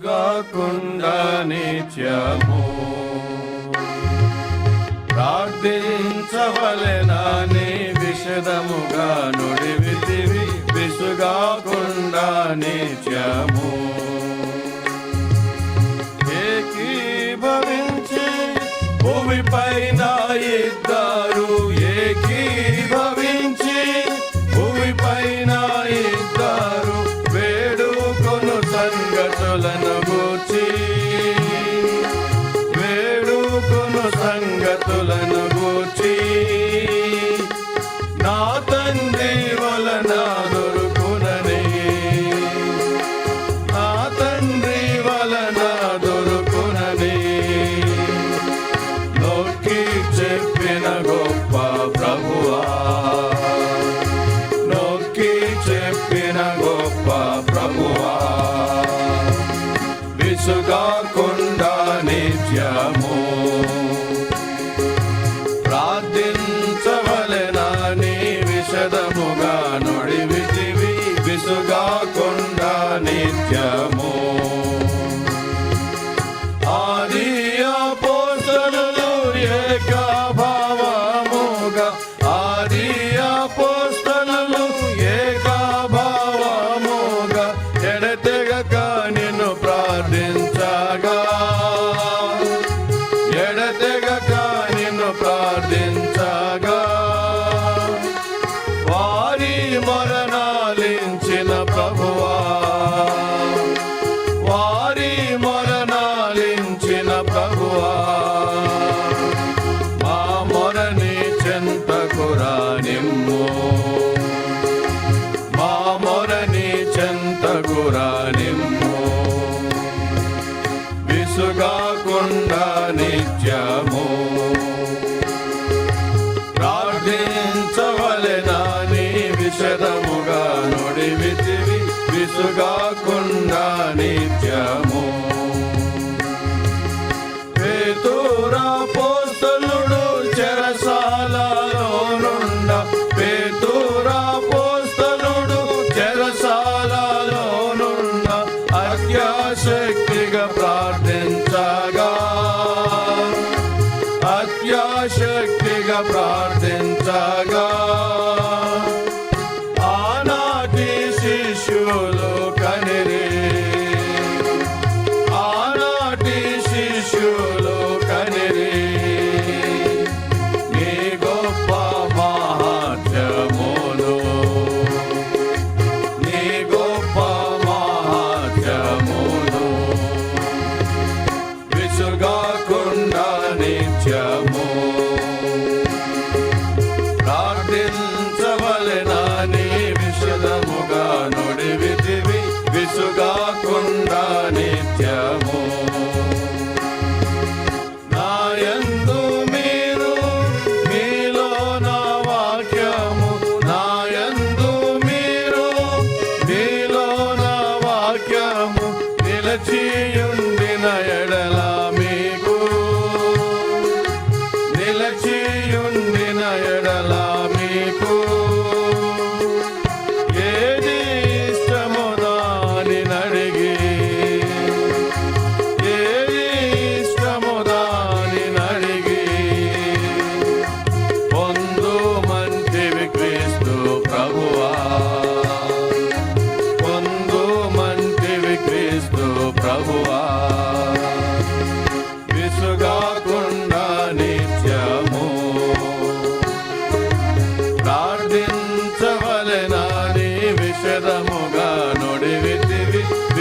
దుర్గాకుండ నిత్యము. ప్రార్థించవలెనా నీ విషదముగా నుడివితివి విసుగాకుండ నిత్యము. ఏకీభవించి భూమిపైన ఇద్ద ప్రచులను గూర్చి తప్పకుండా నిత్యము. ప్రార్థించవలన నీ విషదముగా నుడివితివి విసుగాకుండా నిత్యము. ఆదియా భావముగా ఆదియా పోస ప్రార్థించగా. ఆనాటి శిష్యులు కనిరి. ఆనాటి శిష్యులు స్థుతించవలెనా నీ విషదముగా నుడివితివి విసుగాకుండా నిత్యము. నాయందు మీరు మీలో నా వాక్యము. నాయందు మీరు మీలో నా వాక్యము. నిలచియు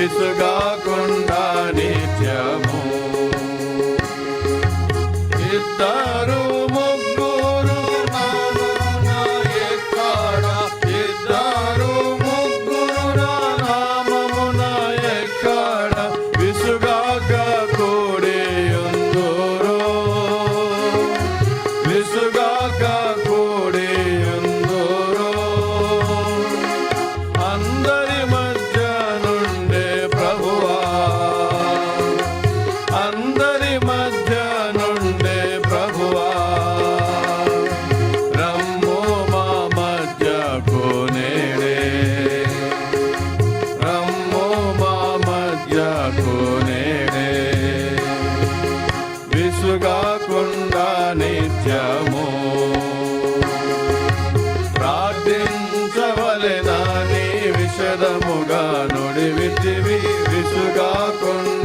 Jesus, God. నిత్యము. ప్రార్థించవలెనా నీ విషదముగా నుడి విధివి విసుగాకుండా